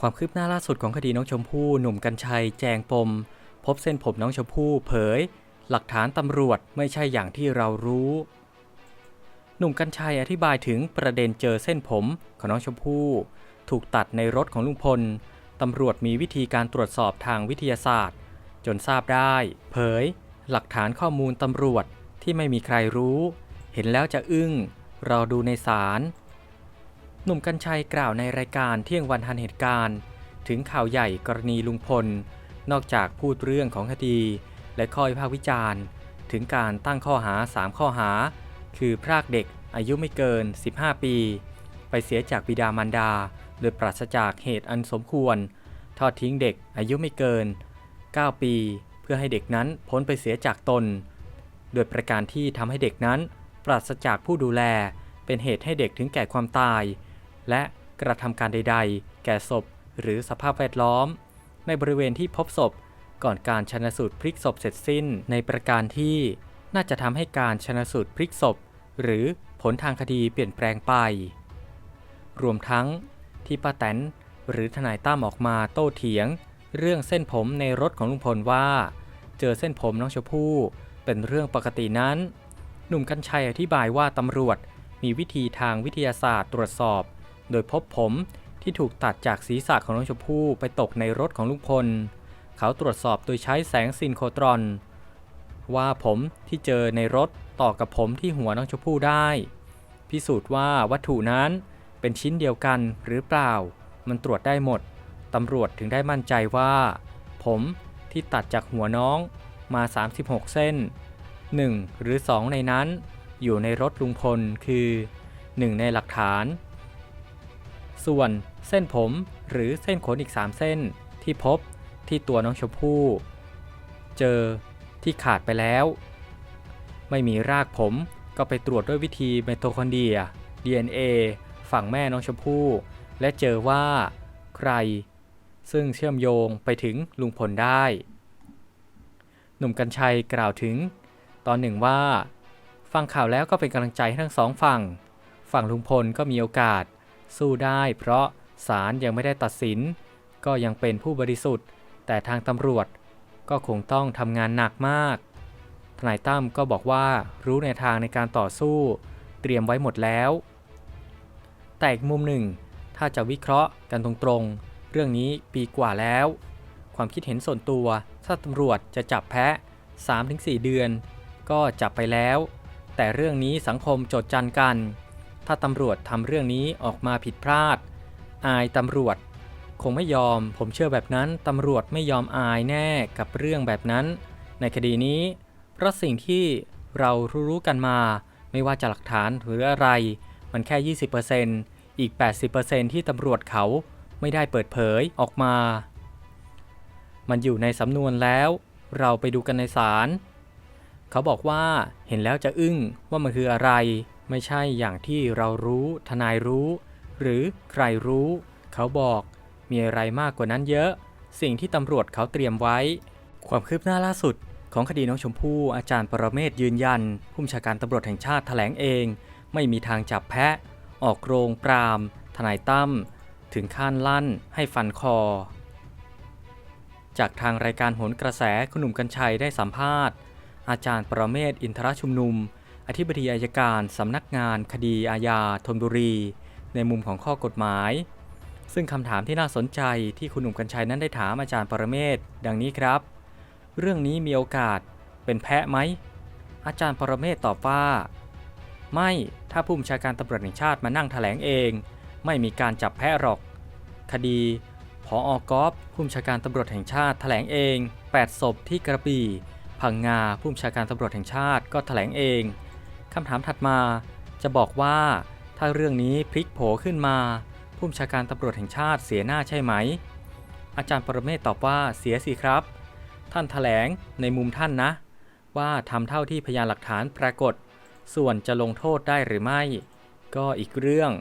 ความคืบหน้าล่าสุดของคดีน้องชมพู่หนุ่มกัญชัยแจงปม พบเส้นผมน้องชมพู่เผย หลักฐานตำรวจไม่ใช่อย่างที่เรารู้ หนุ่มกัญชัยอธิบายถึงประเด็นเจอเส้นผมของน้องชมพู่ ถูกตัดในรถของลุงพลตำรวจมีวิธีการตรวจสอบทางวิทยาศาสตร์ จนทราบได้ เผย หลักฐานข้อมูลตำรวจที่ไม่มีใครรู้ เห็นแล้วจะอึ้ง เราดูในศาล หนุ่มกัญชัยกล่าวในรายการเที่ยงวันทันเหตุการณ์ ถึงข่าวใหญ่กรณีลุงพล นอกจากพูดเรื่องของคดี และข้อวิพากวิจารณ์ ถึงการตั้งข้อหา 3 ข้อหา คือพรากเด็กอายุไม่เกิน 15 ปี ไปเสียจากบิดามารดา โดยปราศจากเหตุอันสมควร ทอดทิ้งเด็กอายุไม่เกิน 9 ปี เพื่อให้เด็กนั้นพ้นไปเสียจากตน โดยประการที่ทำให้เด็กนั้น ปราศจากผู้ดูแลเป็นเหตุให้เด็กถึงแก่ความตาย และกระทำการใด ๆ แก่ศพหรือสภาพแวดล้อม ในบริเวณที่พบศพก่อนการชนสูตรพลิกศพเสร็จสิ้นในประการที่ น่าจะทำให้การชนสูตรพลิกศพ หรือผลทางคดีเปลี่ยนแปลงไป รวมทั้งที่ป้าแตนหรือทนายตั้มออกมาโต้เถียง เรื่องเส้นผมในรถของลุงพลว่า เจอเส้นผมน้องชมพู่เป็นเรื่องปกตินั้น หนุ่มกัญชัยอธิบายว่าตำรวจมีวิธีทางวิทยาศาสตร์ตรวจสอบ โดยพบผมที่ถูกตัดจากศีรษะของน้องชมพู่ไปตกในรถของลุงพล เขาตรวจสอบโดยใช้แสงซินโครตรอน ว่าผมที่เจอในรถต่อกับผมที่หัวน้องชมพู่ได้ พิสูจน์ว่าวัตถุนั้นเป็นชิ้นเดียวกันหรือเปล่า มันตรวจได้หมด ตำรวจถึงได้มั่นใจว่า ผมที่ตัดจากหัวน้องมา 36 เส้น 1 หรือ 2 ในนั้น อยู่ในรถลุงพลคือ 1 ในหลักฐาน ส่วนเส้นผมหรือเส้นขนอีก 3 เส้นที่พบที่ตัวน้องชมพู่เจอที่ขาดไปแล้ว ไม่มีรากผมก็ไปตรวจด้วยวิธีไมโทคอนเดีย DNA ฝั่งแม่น้องชมพู่ และเจอว่าใคร ซึ่งเชื่อมโยงไปถึงลุงพลได้ หนุ่มกัญชัยกล่าวถึง ตอนหนึ่งว่า ฟังข่าวแล้วก็เป็นกำลังใจให้ทั้งสองฝั่ง ฝั่งลุงพลก็มีโอกาส สู้ได้ เพราะศาลยังไม่ได้ตัดสิน ก็ยังเป็นผู้บริสุทธิ์ แต่ทางตำรวจก็คงต้องทำงานหนักมาก ทนายตั้มก็บอกว่ารู้ในทางในการต่อสู้ เตรียมไว้หมดแล้ว แต่อีกมุมหนึ่ง ถ้าจะวิเคราะห์กันตรงๆ เรื่องนี้ปีกว่าแล้ว ความคิดเห็นส่วนตัว ถ้าตำรวจจะจับแพะ 3-4 เดือน ก็จับไปแล้ว แต่เรื่องนี้สังคมโจดจันกัน ถ้าตำรวจทำเรื่องนี้ออกมาผิดพลาด อายตำรวจ คงไม่ยอม ผมเชื่อแบบนั้นตำรวจไม่ยอมอายแน่กับเรื่องแบบนั้น ในคดีนี้ เพราะสิ่งที่เรารู้กันมา ไม่ว่าจะหลักฐานหรืออะไร มันแค่ 20%อีก 80%ที่ตำรวจเขาไม่ได้เปิดเผยออกมา มันอยู่ในสำนวนแล้ว เราไปดูกันในศาลเขาบอกว่าเห็นแล้วจะอึ้งว่ามันคืออะไร ไม่ใช่อย่างที่เรารู้ ทนายรู้ หรือใครรู้ เขาบอก มีอะไรมากกว่านั้นเยอะ สิ่งที่ตำรวจเขาเตรียมไว้ ความคืบหน้าล่าสุด ของคดีน้องชมพู่อาจารย์ปรเมศยืนยัน ผู้บัญชาการตำรวจแห่งชาติแถลงเอง ไม่มีทางจับแพะ ออกโรงปราม ทนายตั้มถึงขั้นลั่นให้ฟันคอ จากทางรายการโหนกระแสคุณหนุ่มกัญชัยได้สัมภาษณ์ อาจารย์ประเมศอินทรชุมนุม อธิบดีอายการสำนักงานคดีอาญาธนบุรี ในมุมของข้อกฎหมาย ซึ่งคำถามที่น่าสนใจที่คุณหนุ่มกัญชัยนั้นได้ถามอาจารย์ปรเมศดังนี้ครับ เรื่องนี้มีโอกาสเป็นแพะไหม อาจารย์ปรเมศตอบว่า ไม่ถ้าผู้บัญชาการตำรวจแห่งชาติมานั่งแถลงเอง ไม่มีการจับแพะหรอก คดีพออกอฟผู้บัญชาการตำรวจแห่งชาติแถลงเอง 8 ศพที่กระบี่พังงาผู้บัญชาการตำรวจแห่งชาติก็แถลงเอง คำถามถัดมาจะบอกว่า ถ้าเรื่องนี้พลิกโผขึ้นมา ผู้บัญชาการตำรวจแห่งชาติเสียหน้าใช่ไหม อาจารย์ปรเมศตอบว่าเสียสิครับ ท่านแถลงในมุมท่านนะ ว่าทำเท่าที่พยานหลักฐานปรากฏ ส่วนจะลงโทษได้หรือไม่ ก็อีกเรื่อง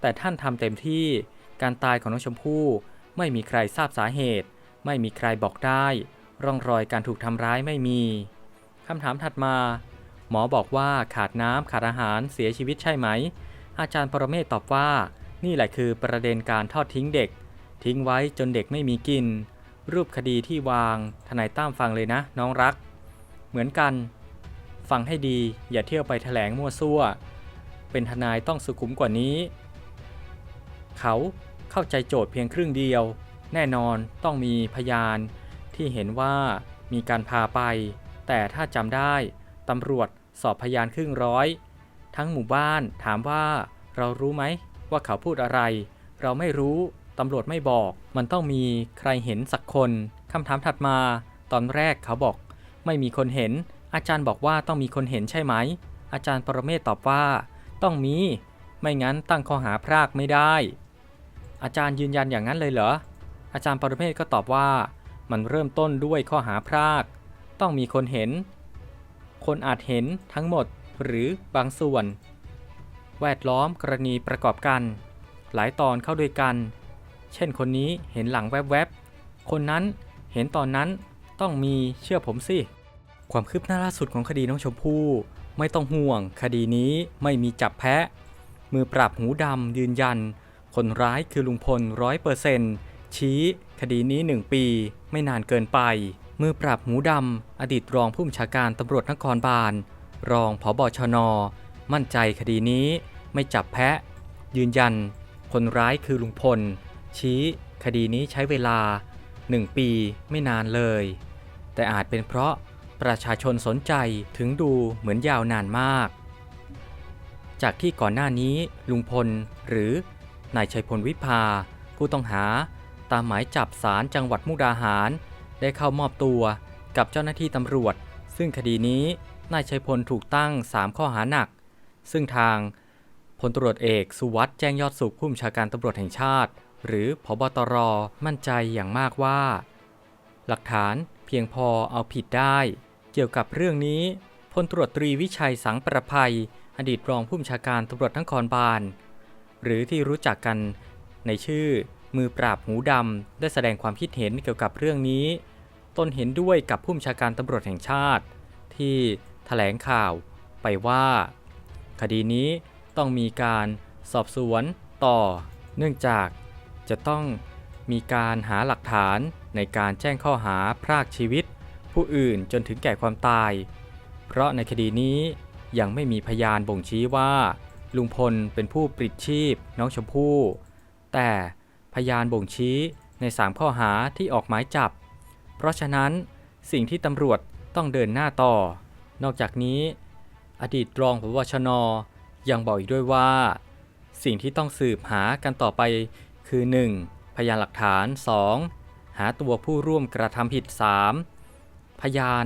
แต่ท่านทำเต็มที่การตายของน้องชมพู่ไม่มีใครทราบสาเหตุ ไม่มีใครบอกได้ ร่องรอยการถูกทำร้ายไม่มีคำถามถัดมา หมอบอกว่าขาดน้ำขาดอาหารเสียชีวิตใช่ไหม อาจารย์ปรเมศตอบว่า นี่แหละคือประเด็นการทอดทิ้งเด็ก ทิ้งไว้จนเด็กไม่มีกิน รูปคดีที่วาง ทนายตั้มฟังเลยนะ น้องรัก เหมือนกัน ฟังให้ดีอย่าเที่ยวไปแถลงมั่วซั่ว เป็นทนายต้องสุขุมกว่านี้ เขาเข้าใจโจทย์เพียงครึ่งเดียว แน่นอนต้องมีพยานที่เห็นว่ามีการพาไป แต่ถ้าจำได้ ตำรวจสอบพยานครึ่งร้อย ทั้งหมู่บ้านถามว่า เรารู้ไหมว่าเขาพูดอะไร เราไม่รู้ตำรวจไม่บอก มันต้องมีใครเห็นสักคนคำถามถัดมา ตอนแรกเขาบอก ไม่มีคนเห็น อาจารย์บอกว่าต้องมีคนเห็นใช่ไหม อาจารย์ปรเมศตอบว่า ต้องมี ไม่งั้นตั้งข้อหาพรากไม่ได้ อาจารย์ยืนยันอย่างนั้นเลยเหรอ อาจารย์ปรเมศก็ตอบว่า มันเริ่มต้นด้วยข้อหาพราก ต้องมีคนเห็น คนอาจเห็นทั้งหมดหรือบางส่วน แวดล้อมกรณีประกอบกัน หลายตอนเข้าด้วยกัน เช่นคนนี้เห็นหลังแวบๆ คนนั้นเห็นตอนนั้นต้องมีเชื่อผมสิ ความคืบหน้าล่าสุดของคดีน้องชมพู่ไม่ต้องห่วง คดีนี้ไม่มีจับแพะ มือปราบหูดำยืนยัน คนร้ายคือลุงพลร้อยเปอร์เซนต์ชี้คดีนี้หนึ่งปีไม่นานเกินไป มือปราบหมูดำ อดีตรองผู้บัญชาการตำรวจนครบาล รองผบชน มั่นใจคดีนี้ไม่จับแพะ ยืนยัน คนร้ายคือลุงพล ชี้คดีนี้ใช้เวลา 1 ปีไม่นานเลย แต่อาจเป็นเพราะประชาชนสนใจถึงดูเหมือนยาวนานมาก จากที่ก่อนหน้านี้ลุงพลหรือนายชัยพลวิภาผู้ต้องหาตามหมายจับศาลจังหวัดมุกดาหาร ได้เข้ามอบตัวกับเจ้าหน้าที่ตำรวจ ซึ่งคดีนี้นายชัยพลถูกตั้ง 3 ข้อหาหนัก ซึ่งทางพลตรวจเอกสุวัสด์แจ้งยอดสุขผู้บัญชาการตำรวจแห่งชาติ หรือพบตรมั่นใจอย่างมากว่า หลักฐานเพียงพอเอาผิดได้ เกี่ยวกับเรื่องนี้พลตรวจตรีวิชัยสังประภัย อดีตรองผู้บัญชาการตำรวจนครบาลหรือที่รู้จักกันในชื่อ มือปราบหูดำได้แสดงความคิดเห็นเกี่ยวกับเรื่องนี้ ตนเห็นด้วยกับผู้บัญชาการตำรวจแห่งชาติ ที่แถลงข่าวไปว่า คดีนี้ต้องมีการสอบสวนต่อ เนื่องจากจะต้องมีการหาหลักฐานในการแจ้งข้อหาพรากชีวิต ผู้อื่นจนถึงแก่ความตาย เพราะในคดีนี้ยังไม่มีพยานบ่งชี้ว่า ลุงพลเป็นผู้ปลิดชีพน้องชมพู่ แต่ พยานบ่งชี้ใน 3 ข้อหาที่ออกหมายจับ เพราะฉะนั้นสิ่งที่ตำรวจต้องเดินหน้าต่อ นอกจากนี้ อดีตรองผบชน ยังบอกอีกด้วยว่า สิ่งที่ต้องสืบหากันต่อไปคือ 1. พยานหลักฐาน 2. หาตัวผู้ร่วมกระทำผิด 3. พยาน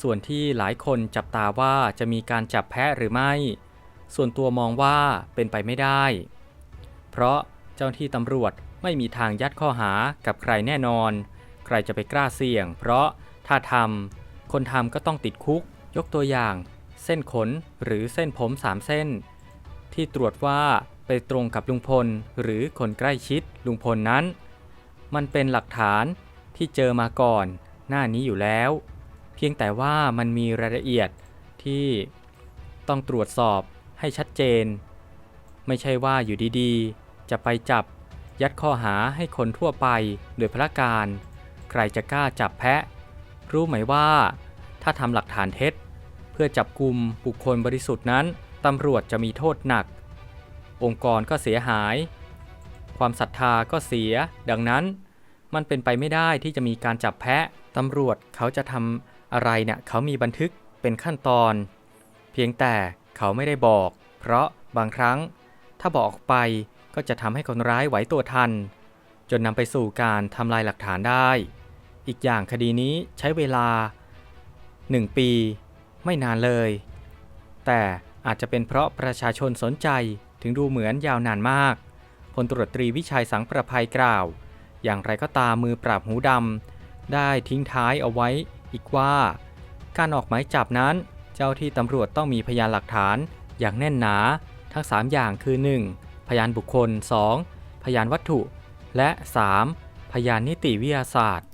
ส่วนที่หลายคนจับตาว่าจะมีการจับแพะหรือไม่ ส่วนตัวมองว่าเป็นไปไม่ได้ เพราะเจ้าหน้าที่ตำรวจ ไม่มีทางยัดข้อหากับใครแน่นอน ใครจะไปกล้าเสี่ยง เพราะถ้าทำคนทำก็ต้องติดคุก ยกตัวอย่าง เส้นขนหรือเส้นผมสามเส้น ที่ตรวจว่าไปตรงกับลุงพลหรือคนใกล้ชิดลุงพลนั้น มันเป็นหลักฐานที่เจอมาก่อน หน้านี้อยู่แล้ว เพียงแต่ว่ามันมีรายละเอียดที่ต้องตรวจสอบให้ชัดเจน ไม่ใช่ว่าอยู่ดีๆ จะไปจับ ยัดข้อหาให้คนทั่วไปโดยพละการ ใครจะกล้าจับแพะ รู้ไหมว่า ถ้าทำหลักฐานเท็จ เพื่อจับกลุ่มบุคคลบริสุทธิ์นั้นตำรวจจะมีโทษหนัก องค์กรก็เสียหาย ความศรัทธาก็เสีย ดังนั้น มันเป็นไปไม่ได้ที่จะมีการจับแพะตำรวจเขาจะทำอะไรเนี่ยเขามีบันทึกเป็นขั้นตอน เพียงแต่เขาไม่ได้บอก เพราะบางครั้ง ถ้าบอกออกไป ก็จะทำให้คนร้ายไหวตัวทัน จนนำไปสู่การทำลายหลักฐานได้ อีกอย่างคดีนี้ใช้เวลา 1 ปีไม่นานเลย แต่อาจจะเป็นเพราะประชาชนสนใจถึงดูเหมือนยาวนานมากพลตรวจตรีวิชัยสังประภัยกล่าว อย่างไรก็ตามมือปราบหูดำได้ทิ้งท้ายเอาไว้อีกว่า การออกหมายจับนั้น เจ้าที่ตำรวจต้องมีพยานหลักฐานอย่างแน่นหนา ทั้ง 3 อย่างคือ 1. พยานบุคคล 2. พยานวัตถุ และ 3. พยานนิติวิทยาศาสตร์